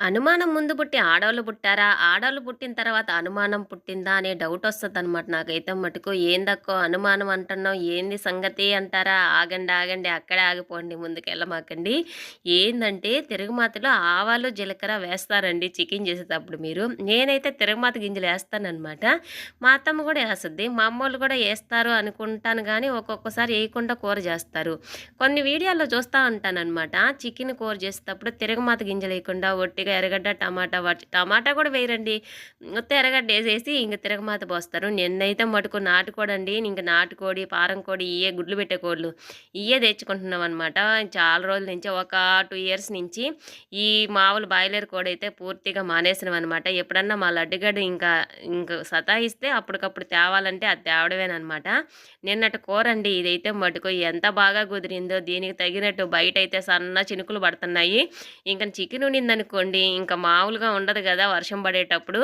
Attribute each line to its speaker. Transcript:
Speaker 1: అనుమానం ముందు పుట్టి ఆడవాళ్ళు పుట్టారా? ఆడవాళ్ళు పుట్టిన తర్వాత అనుమానం పుట్టిందా అనే డౌట్ వస్తుంది అనమాట నాకైతే మటుకు. ఏందక్కో అనుమానం అంటున్నావు ఏంది సంగతి అంటారా? ఆగండి, ఆగండి అక్కడే ఆగిపోండి ముందుకెళ్ళమాకండి. ఏందంటే తిరుగుమాతలో ఆవాలు, జీలకర్ర వేస్తారండి చికెన్ చేసేటప్పుడు మీరు. నేనైతే తిరగమాత గింజలు వేస్తానమాట మా అత్తమ్మ కూడా వేస్తుంది మా అమ్మోళ్ళు కూడా వేస్తారు అనుకుంటాను కానీ ఒక్కొక్కసారి వేయకుండా కూర చేస్తారు. కొన్ని వీడియోల్లో చూస్తూ ఉంటానమాట చికెన్ కూర చేసేటప్పుడు తిరగమాత గింజలేయకుండా ఒట్టిగా ఎర్రగడ్డ, టమాటా వాటి టమాటా కూడా వేయరండి. మొత్తం ఎర్రగడ్డ వేసేసి ఇంక తిరగమాత పోస్తారు. నిన్నైతే మటుకు నాటుకోడండి. ఇంక నాటుకోడి, పారం కోడి ఇయే గుడ్లు పెట్టే కోళ్ళు. ఇవే తెచ్చుకుంటున్నాం అనమాట చాలా రోజుల నుంచి ఒక టూ ఇయర్స్ నుంచి ఈ మామూలు బాయిలర్ అయితే పూర్తిగా మానేసినమనమాట. ఎప్పుడన్నా మా లడ్డుగడ్డ ఇంకా ఇంక సతాయిస్తే అప్పటికప్పుడు తేవాలంటే అది తేవడమేనమాట నిన్నటి కూరండి ఇదైతే మటుకు ఎంత బాగా కుదిరిందో దీనికి తగినట్టు బయట అయితే సన్న చినుకులు పడుతున్నాయి. ఇంకా చికెన్ ఉండిందనుకోండి ఇంకా మామూలుగా ఉండదు కదా వర్షం పడేటప్పుడు.